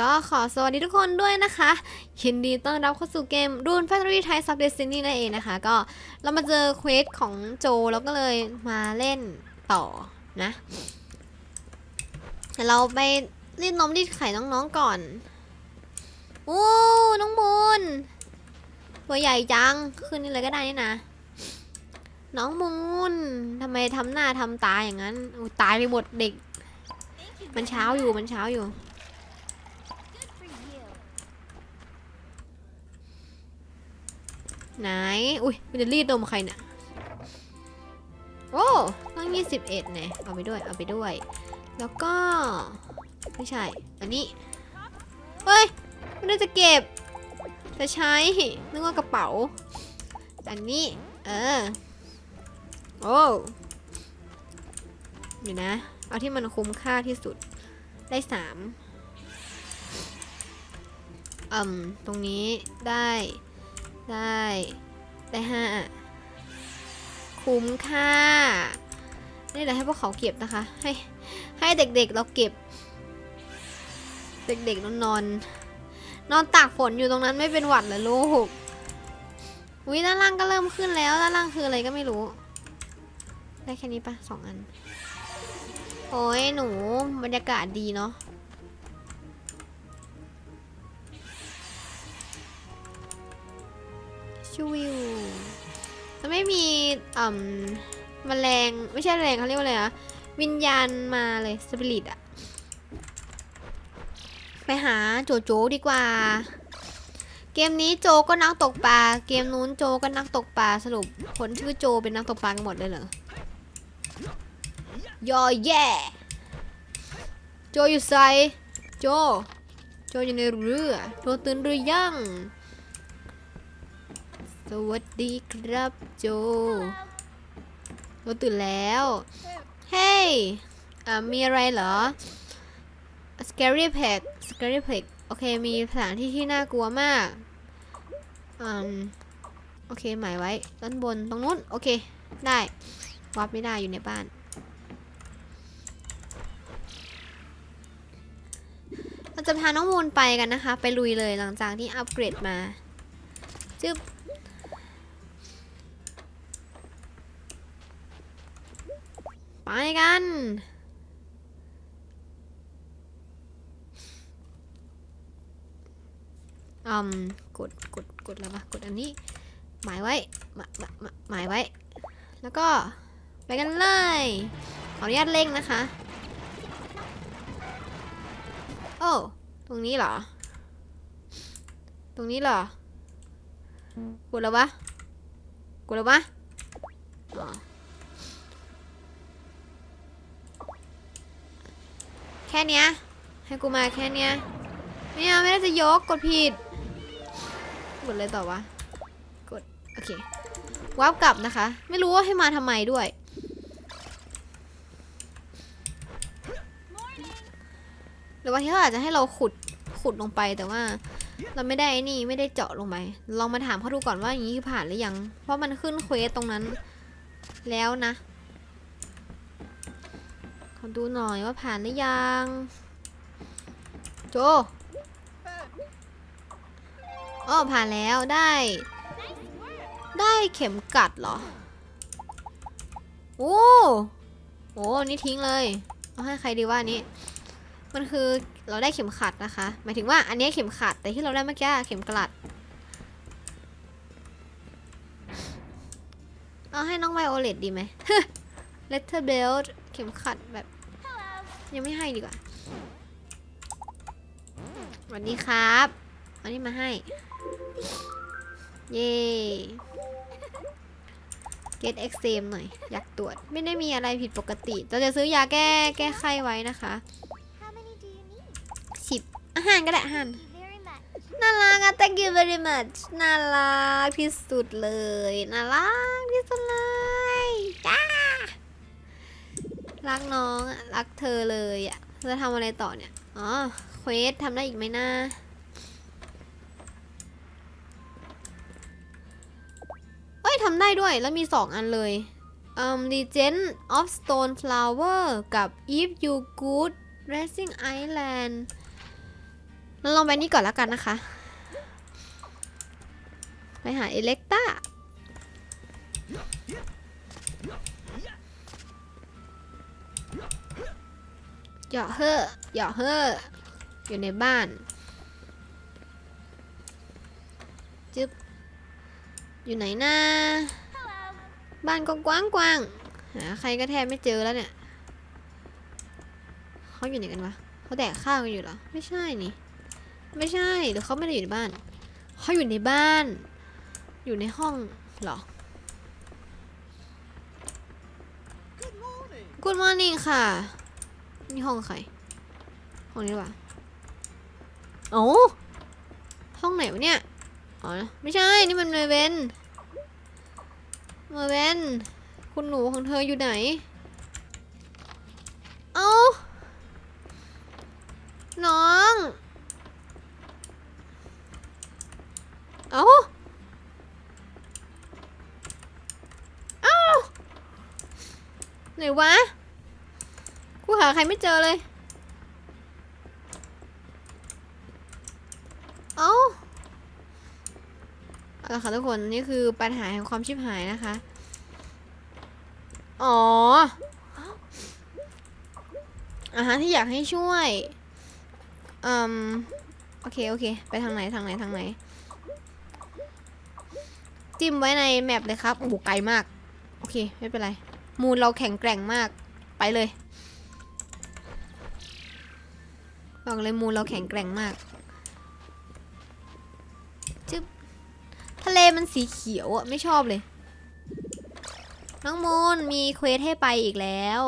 ก็ขอสวัสดีทุกคนด้วยนะคะยินดีต้อนรับเข้าสู่เกม Rune Factory Thai Sub Destiny นั่นเองนะคะ ก็เรามาเจอเควสของโจแล้วก็เลยมาเล่นต่อนะเดี๋ยวเราไปรีดนมรีดไข่น้องๆก่อนโอ้น้องมูนตัวใหญ่จังขึ้นนี่เลยก็ได้นี่นะ น้องมูนทำไมทำหน้าทำตาอย่างนั้นตายไปหมดเด็ก มันเช้าอยู่มันเช้าอยู่ ไหน อุ้ยมันจะรีดนมใครเนี่ยโอ้ต้องยี่สิบเอ็ดเนี่ยเอาไปด้วย เอาไปด้วย แล้วก็ ไม่ใช่ อันนี้ เฮ้ย ไม่ได้จะเก็บ จะใช้ นึกว่ากระเป๋า อันนี้ เออ โอ้เดี๋ยวนะ เอาที่มันคุ้มค่าที่สุด ได้สามอืม ตรงนี้ได้ ได้ได้ห้าคุ้มค่า นี่แหละให้พวกเขาเก็บนะคะ ให้ให้เด็กๆเราเก็บ เด็กๆนอนนอน นอนตากฝนอยู่ตรงนั้นไม่เป็นหวัดเลยลูกวิด้านล่างก็เริ่มขึ้นแล้วด้านล่างคืออะไรก็ไม่รู้ ได้แค่นี้ปะสองอัน โอ้ยหนูบรรยากาศดีเนาะ ชิวิวมันไม่มีอ่มแมลงไม่ใช่แมลงเขาเรียกว่าอะไรอะวิญญาณมาเลยสปิริตอะไปหาโจโจดีกว่า เกมนี้โจก็นักตกปลา เกมนู้นโจก็นักตกปลาสรุปคนชื่อโจเป็นนักตกปลากันหมดเลยเหรอยอแย่โจอยู่ไซโจ โจอยู่ในเรือ โจตื่นหรือยัง วัสดีครับโจ โจตื่นแล้ว เฮ้ยอ่ามีอะไรเหรอ scary pet scary pet โอเค มีสถานที่ที่น่ากลัวมากอืมโอเค หมายไว้ ด้านบน ตรงนู้น โอเค ได้วับไม่ได้อยู่ในบ้าน เราจะพาน้องมูนไปกันนะคะ ไปลุยเลยหลังจากที่อัปเกรดมา จึ๊บ ไป กัน อืม กด กด กดแล้ววะกดอันนี้ หมายไว้ หมาหมาหมาหมายไว้ แล้วก็ไปกันเลย ขออนุญาตเร่งนะคะ โอ้ ตรงนี้เหรอ ตรงนี้เหรอ กดแล้ววะกดแล้ววะอ๋อ แค่ เนี้ย ให้กูมาแค่เนี้ย ไม่เอาไม่ได้จะยกกดผิด กดเลยต่อวะ กด โอเควาร์ปกลับนะคะ ไม่รู้ว่าให้มาทำไมด้วย หรือว่าที่เขาอาจจะให้เราขุดขุดลงไปแต่ว่า เราไม่ได้ไอ้นี่ไม่ได้เจาะลงไป ลองมาถามเขาดูก่อนว่าอย่างนี้คือผ่านหรือยัง เพราะมันขึ้นเควสตรงนั้น แล้วนะ ขอดูหน่อยว่าผ่านหรือยัง โจอ๋อผ่านแล้วได้ ได้เข็มกัดเหรอ โอ้โหนี่ทิ้งเลย เอาให้ใครดีว่านี้ มันคือเราได้เข็มขัดนะคะ หมายถึงว่าอันนี้เข็มขัด แต่ที่เราได้เมื่อกี้เข็มกลัด เอาให้น้องไวโอเลตดีไหม letter belt เข็มขัดแบบ ยังไม่ให้ดีกว่าสวัสดีครับเอานี่มาให้ เย่ get exam หน่อย อยากตรวจไม่ได้มีอะไรผิดปกติเราจะซื้อยาแก้แก้ไข้ไว้นะคะสิบอาหารก็ได้อาหารน่ารักอะ thank you very much น่ารักที่สุดเลย น่ารักที่สุดเลย รักน้องอะรักเธอเลยอะจะทำอะไรต่อเนี่ย อ๋อ เควสทำได้อีกไหมนะเอ้ยทำได้ด้วยแล้วมีสองอันเลยอืม Legend of Stone Flower กับ If You Good Racing Island แล้วลองไปนี่ก่อนแล้วกันนะคะ ไปหาเอเล็กต้า หยาะเฮ่อเหยาะเฮ่ออยู่ในบ้านจึ๊บอยู่ไหนนะบ้านก็กว้างกว้างๆหาใครก็แทบไม่เจอแล้วเนี่ยเขาอยู่ไหนกันวะเขาแดกข้าวกันอยู่เหรอไม่ใช่นี่ ไม่ใช่หรือเขาไม่ได้อยู่ในบ้านเขาอยู่ในบ้าน อยู่ในห้องเหรอ Good morning ค่ะ นี่ห้องใคร ห้องนี้วะโอ้ห้องไหนวะเนี่ย อ๋อ ไม่ใช่ นี่มันเมเวนเมเวนคุณหนูของเธออยู่ไหน เอ้าน้อง เอ้าเอ้าไหนวะ ใครไม่เจอเลย เอ้าเอาละค่ะทุกคนนี่คือปัญหาแห่งความชิบหายนะคะ อ๋ออ่าฮะที่อยากให้ช่วย อืม โอเค โอเค ไปทางไหน ทางไหน ทางไหน จิ้มไว้ในแมปเลยครับ โอ้โห ไกลมาก โอเค ไม่เป็นไร มูลเราแข็งแกร่งมาก ไปเลย บอกเลยมูเราแข็งแกร่งมากจึ๊บทะเลมันสีเขียวอะไม่ชอบเลย น้องมูลมีเควสให้ไปอีกแล้ว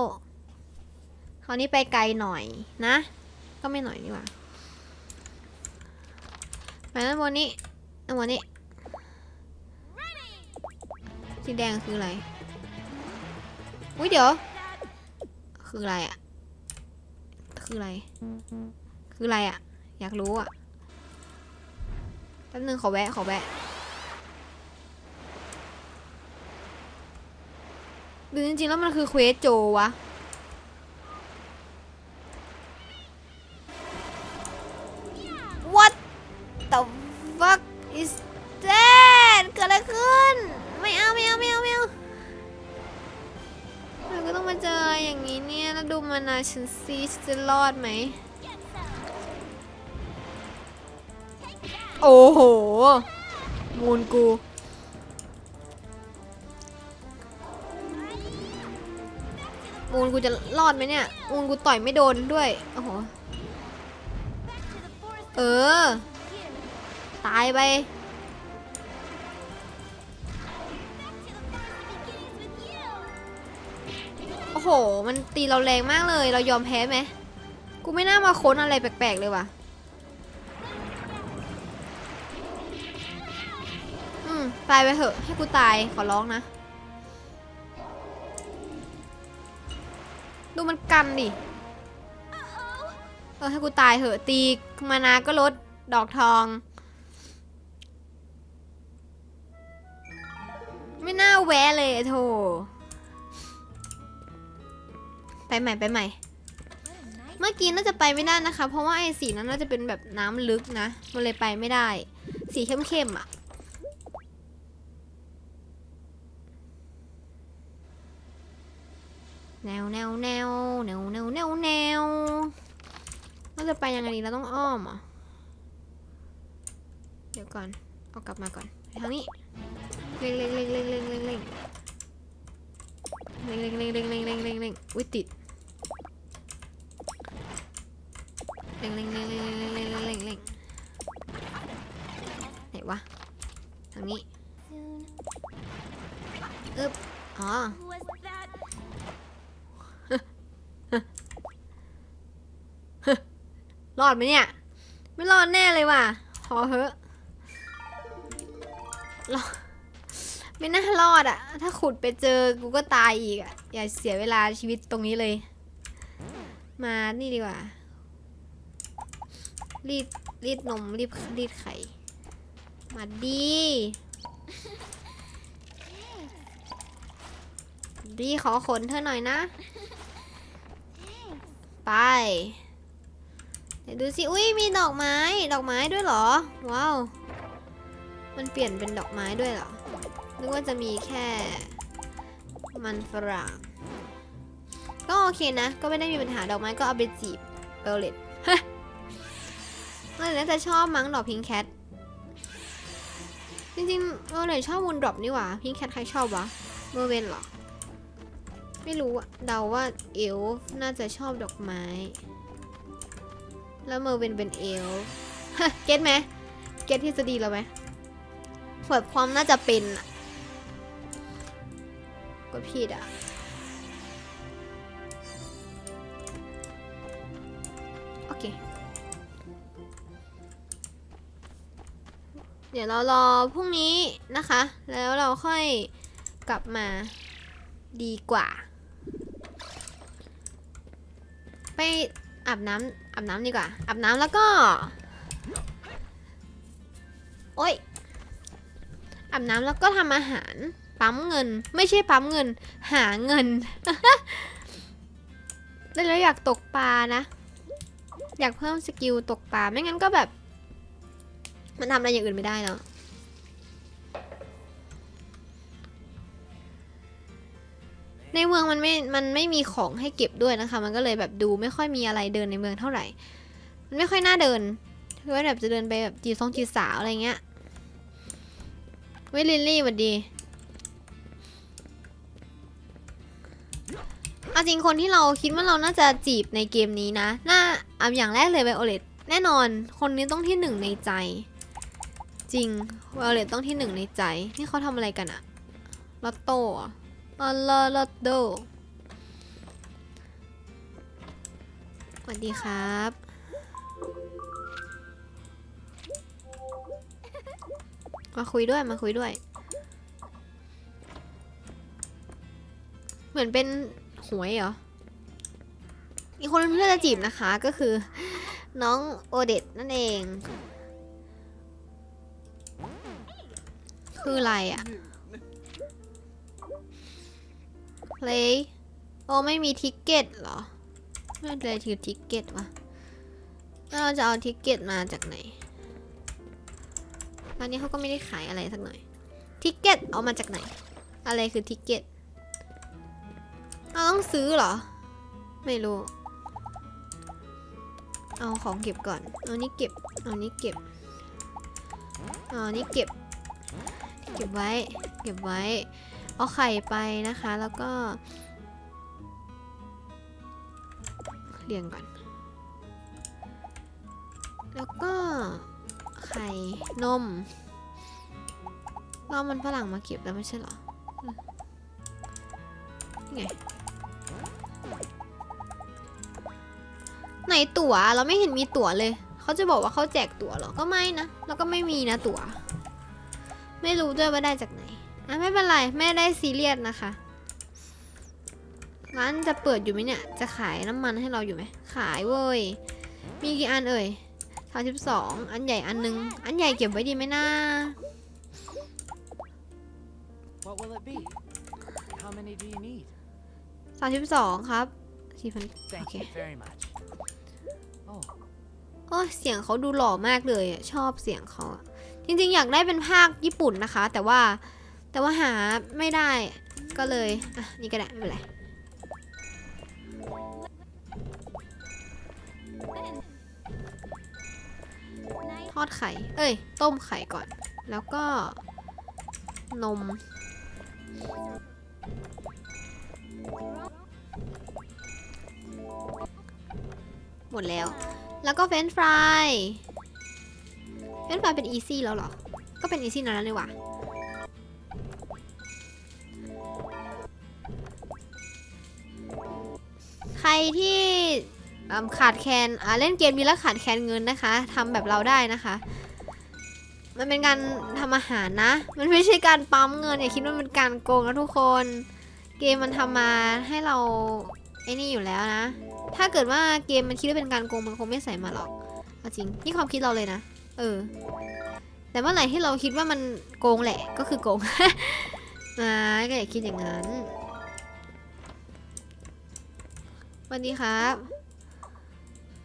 คราวนี้ไปไกลหน่อยนะ ก็ไม่หน่อยนี่หว่าไปด้านบนนี้ด้านบนนี้สีแดงคืออะไร อุ้ยเดี๋ยว คืออะไรอะคืออะไร คืออะไรอะอยากรู้อะแป๊บนึงขอแวะขอแวะหรือจริงๆแล้วมันคือเควสโจวะ What the fuck is that เกิดอะไรขึ้น ไม่เอาไม่เอาไม่เอาไม่เอาเราก็ต้องมาเจออะไรอย่างนี้เนี่ย แล้วดูมานาฉันซีฉันจะรอดไหม โอ้โห มูลกู มูลกูจะรอดไหมเนี่ย มูลกูต่อยไม่โดนด้วย โอ้โห เออ ตายไป โอ้โห มันตีเราแรงมากเลย เรายอมแพ้ไหม กูไม่น่ามาค้นอะไรแปลกๆเลยว่ะ ตายไปเถอะ ให้กูตายขอร้องนะ ดูมันกันดิ เออให้กูตายเถอะตีมานาก็ลดดอกทอง ไม่น่าแวะเลยโถไปใหม่ไปใหม่ เมื่อกี้น่าจะไปไม่ได้นะคะ เพราะว่าไอ้สีนั้นน่าจะเป็นแบบน้ำลึกนะ มันเลยไปไม่ได้ สีเข้มๆอะ่ะ แนวแนวแนวแนวแนวแนวแนวเราจะไปยังไงดีเราต้องอ้อมเหรอะเดี๋ยวก่อนเอากลับมาก่อนไปทางนี้เร่งเร่งเร่งเร่งเร่งเร่งเร่งเร่งเร่งเร่งเร่งเร่งเร่งเร่งเร่งอุ้ยติดเร่งเร่งเร่งเร่งเร่งเร่งเร่งเร่งเร่งไหนวะทางนี้อึ๊บอ๋อ รอดไหมเนี่ย ไม่รอดแน่เลยว่ะขอเหอะรอดไม่น่ารอดอะถ้าขุดไปเจอกูก็ตายอีกอะอย่าเสียเวลาชีวิตตรงนี้เลย มานี่ดีกว่า รีดรีดนมรีดรีดไข่ มาดีดีขอขนเธอหน่อยนะ ไป เดี๋ยวดูสิ อุ้ยมีดอกไม้ ดอกไม้ด้วยเหรอ ว้าว มันเปลี่ยนเป็นดอกไม้ด้วยเหรอ นึกว่าจะมีแค่ มันฝรั่ง ก็โอเคนะ ก็ไม่ได้มีปัญหาดอกไม้ก็เอาไปจีบเบลเลตฮะเออแล้วจะชอบมั้งดอกพิงแคท จริงๆเออเลยชอบมูนดรอปนี่หว่า พิงแคทใครชอบวะเมอร์เวนเหรอ ไม่รู้อะเดาว่าเอลฟ์น่าจะชอบดอกไม้ แล้วเมอร์เวนเป็นเอลฮะเก็ตไหมเก็ตทฤษฎีเราไหมเปิดความน่าจะเป็นก็ผิดอะโอเค เดี๋ยวเรารอพรุ่งนี้นะคะ แล้วเราค่อยกลับมาดีกว่า ไปอาบน้ำ อาบน้ำดีกว่าอาบน้ำแล้วก็โอ้ยอาบน้ำแล้วก็ทำอาหารปั๊มเงิน ไม่ใช่ปั๊มเงิน หาเงินได้แล้วอยากตกปลานะ อยากเพิ่มสกิลตกปลาไม่งั้นก็แบบ มันทำอะไรอย่างอื่นไม่ได้เนาะ ในเมืองมันไม่ มันไม่มีของให้เก็บด้วยนะคะ มันก็เลยแบบดูไม่ค่อยมีอะไรเดินในเมืองเท่าไหร่ มันไม่ค่อยน่าเดินคือว่าแบบจะเดินไปแบบจีซองจีสาวอะไรเงี้ยเว้ยลิลลี่หวัดดีเอาจริงคนที่เราคิดว่าเราน่าจะจีบในเกมนี้นะน่าอาอย่างแรกเลยไวโอเลตแน่นอน คนนี้ต้องที่หนึ่งในใจ จริงไวโอเลตต้องที่หนึ่งในใจ นี่เขาทำอะไรกันอะลอตโต้ ออลาลาโดสวัสดีครับ มาคุยด้วยมาคุยด้วย เหมือนเป็นหวยเหรอ อีกคนนึงที่จะจีบนะคะก็คือ น้องโอเดตนั่นเอง คืออะไรอะ play โอ้ไม่มีทิกเก็ตเหรอ ไม่เลยถือทิกเก็ตวะแล้วเราจะเอาทิกเก็ตมาจากไหนร้านนี้เขาก็ไม่ได้ขายอะไรสักหน่อย ทิกเก็ตเอามาจากไหน อะไรคือทิกเก็ตเราต้องซื้อเหรอ ไม่รู้ เอาของเก็บก่อน เอานี้เก็บ เอานี้เก็บ เอานี้เก็บ เก็บไว้ เก็บไว้ เอาไข่ไปนะคะ แล้วก็เรียงก่อน แล้วก็ไข่นมเรามันฝรั่งมาเก็บแล้วไม่ใช่เหรอนี่ไง ไหนตั๋วเราไม่เห็นมีตั๋วเลย เขาจะบอกว่าเขาแจกตั๋วหรอ ก็ไม่นะ แล้วก็ไม่มีนะตั๋ว ไม่รู้ด้วยว่าได้จากไหน อะไม่เป็นไรไม่ได้ซีเรียสนะคะ ร้านจะเปิดอยู่ไหมเนี่ย จะขายน้ำมันให้เราอยู่ไหม ขายเว้ย มีกี่อันเอ่ยสามสิบสองอันใหญ่อันนึง อันใหญ่เก็บไว้ดีไหมนะ What will it be? How many do you need? สามสิบสองครับสี่พัน Thank Okay. you very much. Oh, โอ้ยเสียงเขาดูหล่อมากเลยอะชอบเสียงเขาอะจริงๆ อยากได้เป็นภาคญี่ปุ่นนะคะ แต่ว่า แต่ว่าหาไม่ได้ก็เลย อะ นี่ก็ได้ไม่เป็นไรทอดไข่ เอ้ย ต้มไข่ก่อน แล้วก็ นม หมดแล้ว แล้วก็เฟรนฟราย เฟรนฟรายเป็นอีซี่แล้วเหรอ ก็เป็นอีซี่นั้นเลยว่ะ รที่ขาดแคลนเล่นเกมนี้แล้วขาดแคลนเงินนะคะทำแบบเราได้นะคะ มันเป็นการทำอาหารนะ มันไม่ใช่การปั๊มเงินอย่าคิดว่ามันเป็นการโกงนะทุกคน เกมมันทำมาให้เราไอ้นี่อยู่แล้วนะ ถ้าเกิดว่าเกมมันคิดว่าเป็นการโกงมันคงไม่ใส่มาหรอกเอาจริงนี่ความคิดเราเลยนะ เออ แต่เมื่อไหร่ที่เราคิดว่ามันโกงแหละก็คือโกงนะก็อย่าคิดอย่างนั้น วัสดีครับ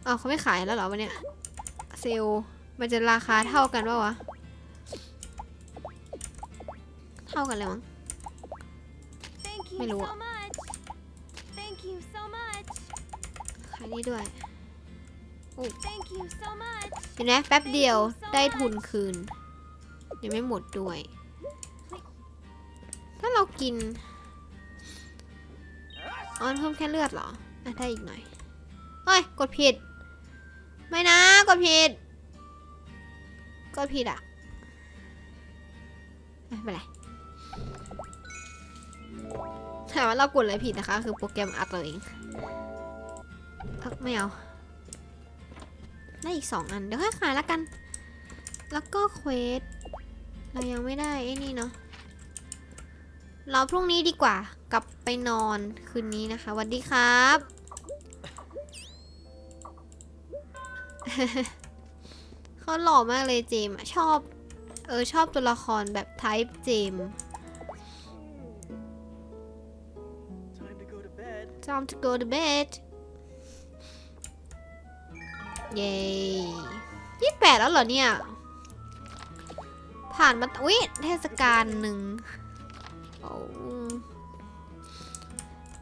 อ้าวเขาไม่ขายแล้วเหรอวันเนี้ยเซลลมันจะราคาเท่ากันปะวะ เท่ากันเลยมั้ง Thank you May so lụa. much. Thank you so much. ขายนี่ด้วย Thank you so much. เห็นไหมแป๊บเดียวได้ทุนคืน ยังไม่หมดด้วย ถ้าเรากินอ๋อเพิ่มแค่เลือดเหรออะ ได้อีกหน่อยเฮ้ย กดผิด ไม่นะ กดผิด กดผิดอะ ไม่เป็นไรแต่ว่าเรากดอะไรผิดนะคะ คือโปรแกรมอัดเราเองเอ้าไม่เอา ได้อีกสองอัน เดี๋ยวค่อยขายละกัน แล้วก็เควส เรายังไม่ได้ไอ้นี่เนาะ เราพรุ่งนี้ดีกว่า กลับไปนอนคืนนี้นะคะสวัสดีครับ เขาหล่อมากเลยเจมส์อะชอบ เออชอบตัวละครแบบไทป์เจมส์ Time to go to bed. time to go to bed เย้ยี่แปดแล้วเหรอเนี่ย ผ่านมา อุ๊ย เทศกาลหนึ่งโอ้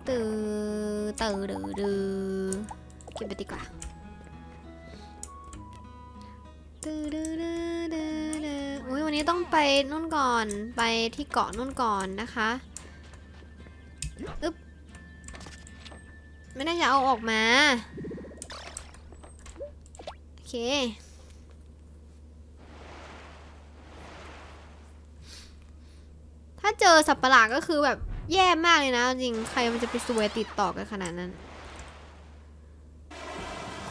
ตื่อตื่อดือดือเก็บไปดีกว่า อดือดือดือดืออุ๊ยวันนี้ต้องไปนู่นก่อนไปที่เกาะนู่นก่อนนะคะอึ๊บไม่ได้จะเอาออกมาโอเคถ้าเจอสัตว์ประหลาดก็คือแบบแย่มากเลยนะจริงใครมันจะไปซวยติดต่อกันขนาดนั้น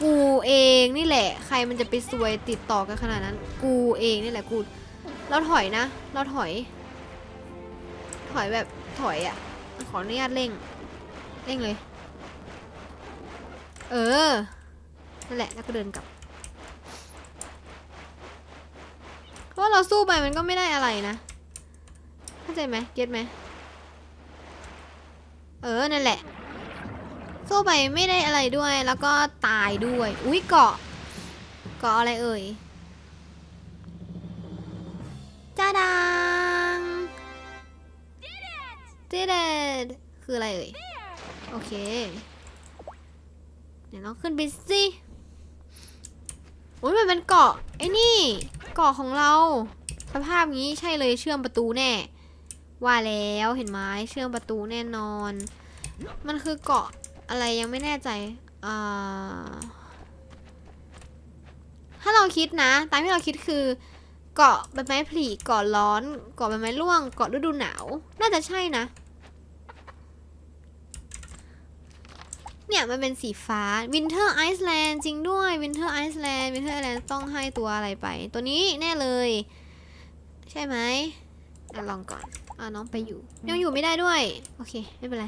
กูเองนี่แหละ ใครมันจะไปซวยติดต่อกันขนาดนั้น กูเองนี่แหละกู เราถอยนะ เราถอย ถอยแบบถอยอะ่ะ ขออนุญาตเร่ง เร่งเลย เออ นั่นแหละ แล้วก็เดินกลับ เพราะเราสู้ไปมันก็ไม่ได้อะไรนะ เข้าใจไหมเก็ตไหม เออ นั่นแหละ สู้ไปไม่ได้อะไรด้วยแล้วก็ตายด้วย อุ้ยเกาะ เกาะอะไรเอ่ยจ้าดัง did it คืออะไรเอ่ย โอเค เดี๋ยวเราขึ้นไปสิโอ้ยมันเป็นเกาะไอ้นี่ เกาะของเรา สภาพงี้ใช่เลยเชื่อมประตูแน่ ว่าแล้วเห็นไหมเชื่อมประตูแน่นอน มันคือเกาะ อะไรยังไม่แน่ใจถ้าเราคิดนะ ตามที่เราคิดคือ เกาะใบไม้ผลิเกาะร้อน เกาะใบไม้ร่วง เกาะฤดูหนาว น่าจะใช่นะ เนี่ยมันเป็นสีฟ้า Winter Iceland จริงด้วย Winter Iceland Winter Iceland ต้องให้ตัวอะไรไป ตัวนี้แน่เลย ใช่ไหมอลองก่อนอะน้องไปอยู่ยังอยู่ไม่ได้ด้วย โอเค ไม่เป็นไร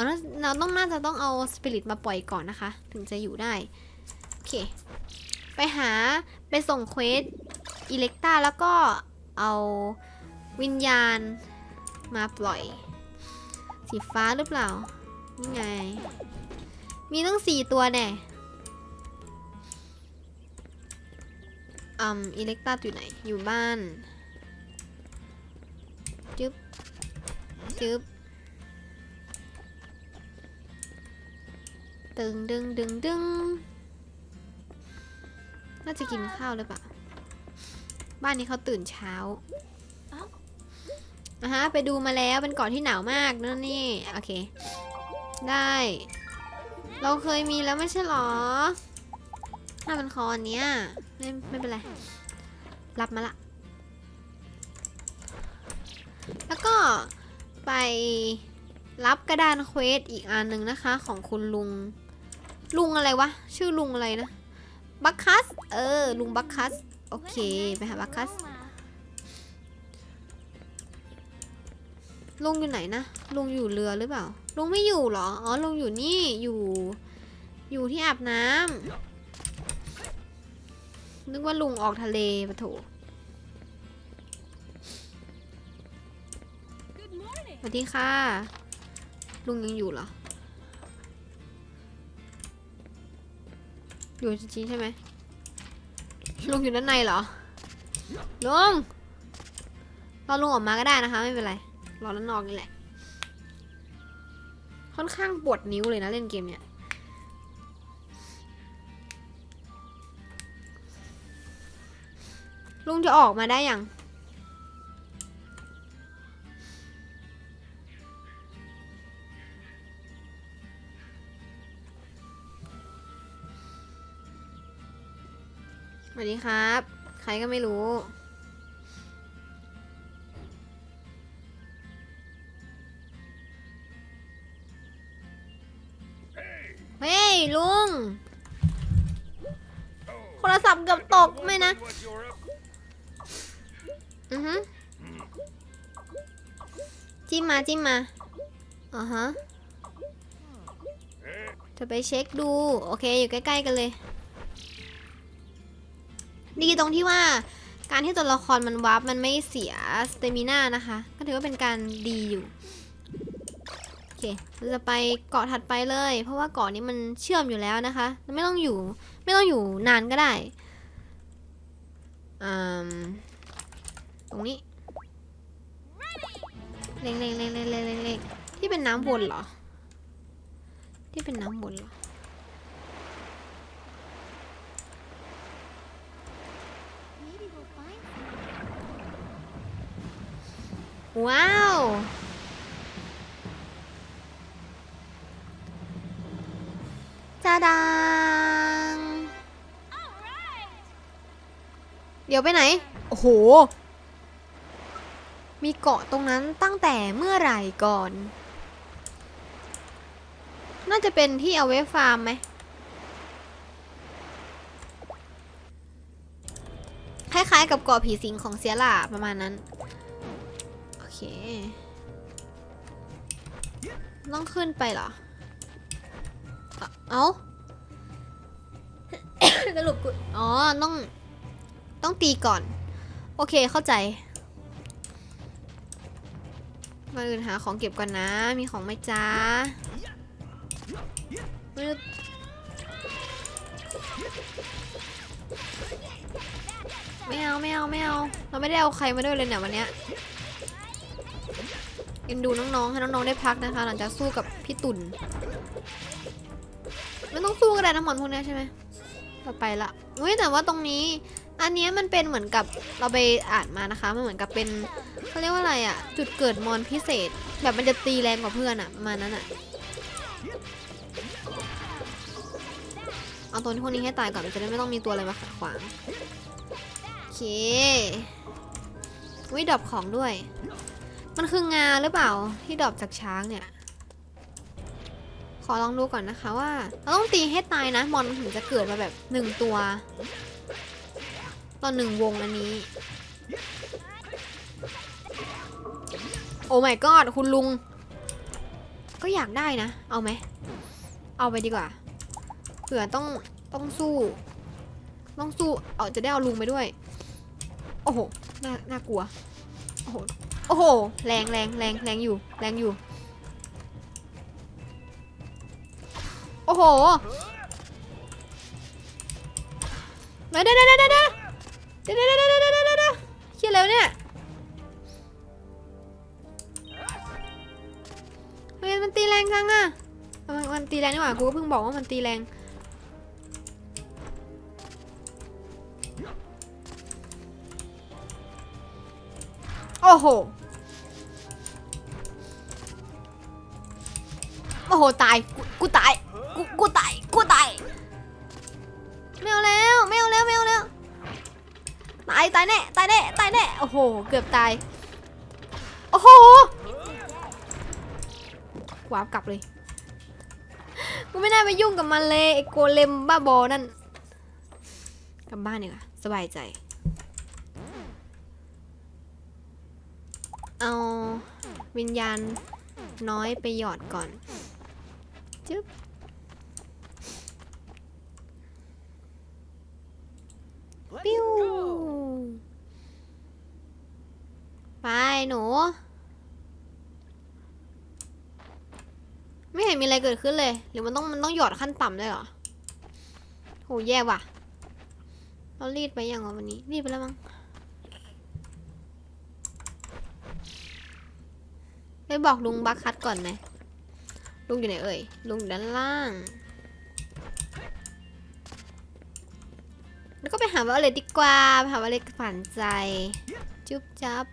อ๋อเราต้องน่าจะต้องเอาสปิริตมาปล่อยก่อนนะคะ ถึงจะอยู่ได้ โอเค ไปหาไปส่งเควสอิเล็กตาแล้วก็เอาวิญญาณมาปล่อย สีฟ้าหรือเปล่า นี่ไง มีตั้งสี่ตัวแน่อืมอิเล็กตาอยู่ไหน อยู่บ้านจึ๊บจึ๊บ ตึงดึงดึงดึงน่าจะกินข้าวหรือเปล่า บ้านนี้เขาตื่นเช้าอะฮะ ไปดูมาแล้วเป็นเกาะที่หนาวมากนั่นนี่ โอเค ได้ เราเคยมีแล้วไม่ใช่หรอถ้ามันคออันเนี้ยไม่ไม่เป็นไร รับมาละ แล้วก็ไป รับกระดานเควสอีกอันหนึ่งนะคะ ของคุณลุง ลุงอะไรวะ ชื่อลุงอะไรนะ บัคคัส เออ ลุงบัคคัส โอเค ไปหาบัคคัส ลุงอยู่ไหนนะ ลุงอยู่เรือหรือเปล่า ลุงไม่อยู่เหรอ อ๋อ ลุงอยู่นี่ อยู่ อยู่ที่อาบน้ำ นึกว่าลุงออกทะเลปะโถสวัสดีค่ะ ลุงยังอยู่เหรอ อยู่จริงๆใช่ไหมลุงอยู่ด้านในเหรอ ลุงรอลุงออกมาก็ได้นะคะ ไม่เป็นไร รอด้านนอกนี่แหละ ค่อนข้างปวดนิ้วเลยนะเล่นเกมเนี่ยลุงจะออกมาได้ยัง วัสดีครับ ใครก็ไม่รู้ เฮ้ย ลุง โทรศัพท์เกือบตกไม่นะ อือฮึจิ้มมาจิ้มมาอ่าฮะ จะไปเช็คดู โอเค อยู่ใกล้ ๆ กันเลย ดีตรงที่ว่าการที่ตัวละครมันวับมันไม่เสียสเตมิน่านะคะ ก็ถือว่าเป็นการดีอยู่ โอเคเราจะไปเกาะถัดไปเลย เพราะว่าเกาะนี้มันเชื่อมอยู่แล้วนะคะ ไม่ต้องอยู่ไม่ต้องอยู่นานก็ได้อืมตรงนี้เล็งเล็งเล็งเล็งเล็งเล็งเล็งที่เป็นน้ำวนเหรอ ที่เป็นน้ำวนเหรอ ว้าว จ้าดัง เดี๋ยวไปไหน โอ้โห มีเกาะตรงนั้นตั้งแต่เมื่อไหร่ก่อน น่าจะเป็นที่เอาไว้ฟาร์มไหม คล้ายๆกับเกาะผีสิงของเซียร่าประมาณนั้นโอเค ต้องขึ้นไปเหรอ เอ้าสรุปกู อ๋อ ต้อง ต้องตีก่อน โอเค เข้าใจ มาอื่นหาของเก็บก่อนนะ มีของไหมจ้าไม่รู้ไม่เอาไม่เอาไม่เอา เราไม่ได้เอาใครมาด้วยเลยเนี่ยวันเนี้ย เอ็นดูน้องๆ ให้น้องๆ ได้พักนะคะ หลังจากสู้กับพี่ตุ่นไม่ต้องสู้ก็ได้น้ำมันพวกนี้ใช่ไหมต่อไปละอุ้ยแต่ว่าตรงนี้ อันนี้มันเป็นเหมือนกับเราไปอ่านมานะคะ มันเหมือนกับเป็นเขาเรียกว่าอะไรอะจุดเกิดมอนพิเศษ แบบมันจะตีแรงกว่าเพื่อนอะประมาณนั้นอะเอาตัวพวกนี้ให้ตายก่อนจะได้ไม่ต้องมีตัวอะไรมาขัดขวางโอเควิดรอปของด้วย มันคืองาหรือเปล่าที่ดรอปจากช้างเนี่ย ขอลองดูก่อนนะคะว่าเราต้องตีให้ตายนะมอนถึงจะเกิดมาแบบหนึ่งตัวต่อหนึ่งวงอันนี้ โอ้ my god คุณลุง ก็อยากได้นะ เอาไหม เอาไปดีกว่าเผื่อต้องต้องสู้ ต้องสู้ เอาจะได้เอาลุงไปด้วย โอ้โห น่า น่ากลัว โอ้โห โอ้โห แรงแรงแรงแรงอยู่ แรงอยู่ โอ้โหมาเดี๋ยวเดี๋ยวเดี๋ยวเดี๋ยวเดี๋ยวเดี๋ยวเดี๋ยวเดี๋ยวเดี๋ยวเดี๋ยวเดี๋ยวเขียนแล้วเนี่ยเฮ้ยมันตีแรงจังอะมันมันตีแรงนี่หว่า กูก็เพิ่งบอกว่ามันตีแรงโอ้โห โอ้โหตายกูกูตายกูกูตายกูตายไม่เอาแล้วไม่เอาแล้วไม่เอาแล้วตายตายแน่ตายแน่ตายแน่โอ้โหเกือบตายโอ้โหวาร์ปกลับเลยกูไม่น่าไปยุ่งกับมันเลยไอ้โกเลมบ้าบอนั่นกลับบ้านดีกว่าสบายใจ เอาวิญญาณน้อยไปหยอดก่อน จึ๊บ Let's ปิ้ว go. ไปหนู ไม่เห็นมีอะไรเกิดขึ้นเลย หรือมันต้องมันต้องหยอดขั้นต่ำด้วยเหรอโหโหแย่ว่ะ เรารีดไปยังวะวันนี้ รีดไปแล้วมั้งไปบอกลุงบักคัดก่อนไหม ลุงอยู่ไหนเอ่ย ลุงอยู่ด้านล่าง แล้วก็ไปหาว่าเลตดีกว่า ไปหาว่าเลตฝันใจ จุ๊บจับ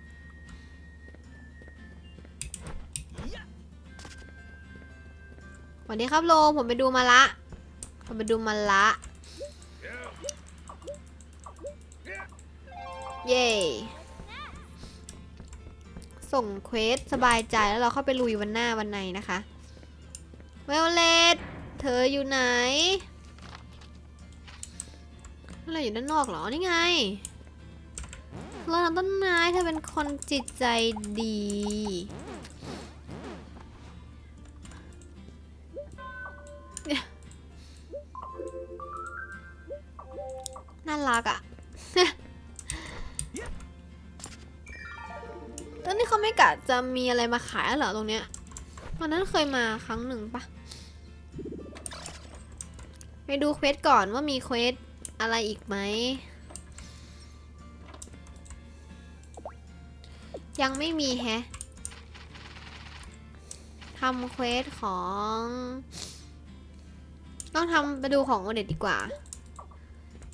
สวัสดีครับโลผมไปดูมาละ ผมไปดูมาละ เย้ส่งเควสสบายใจแล้วเราเข้าไปลุยวันหน้าวันในนะคะ เวลเลตเธออยู่ไหนอะไรอยู่ด้านนอกเหรอ นี่ไงเราทำต้นไม้เธอเป็นคนจิตใจดี น่ารักอะ่ะตอนนี้เขาไม่กะจะมีอะไรมาขายเหรอตรงเนี้ยวันนั้นเคยมาครั้งหนึ่งปะ ไปดูเควสก่อนว่ามีเควสอะไรอีกไหม ยังไม่มีแฮะทำเควสของ ต้องทำไปดูของโอเด็ดดีกว่า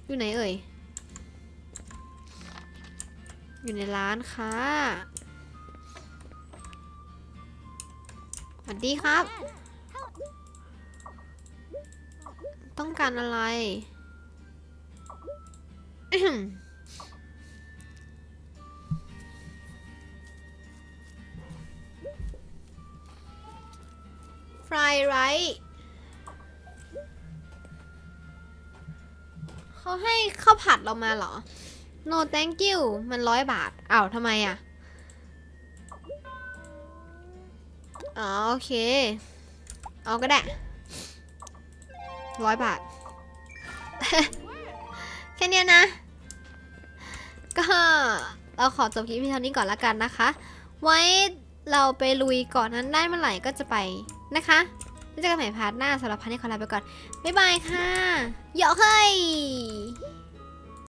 อยู่ไหนเอ่ย อยู่ในร้านค่ะสวัสดีครับ ต้องการอะไร ฟรายไรซ์เขาให้ข้าวผัดเรามาเหรอ no thank you มันร้อยบาทอ้าวทำไมอะ อ๋อ โอเค เอาก็ได้ ร้อยบาท แค่นี้นะ ก็เราขอจบคลิปเพีเท่านี้ก่อนละกันนะคะ ไว้เราไปลุยก่อนนั้นได้เมื่อไหร่ก็จะไปนะคะแล้วเจอกันใหม่พาร์ทหน้าสำหรับพันนี้ขอลาไปก่อน บ๊ายบายค่ะเหยาะเฮ้ย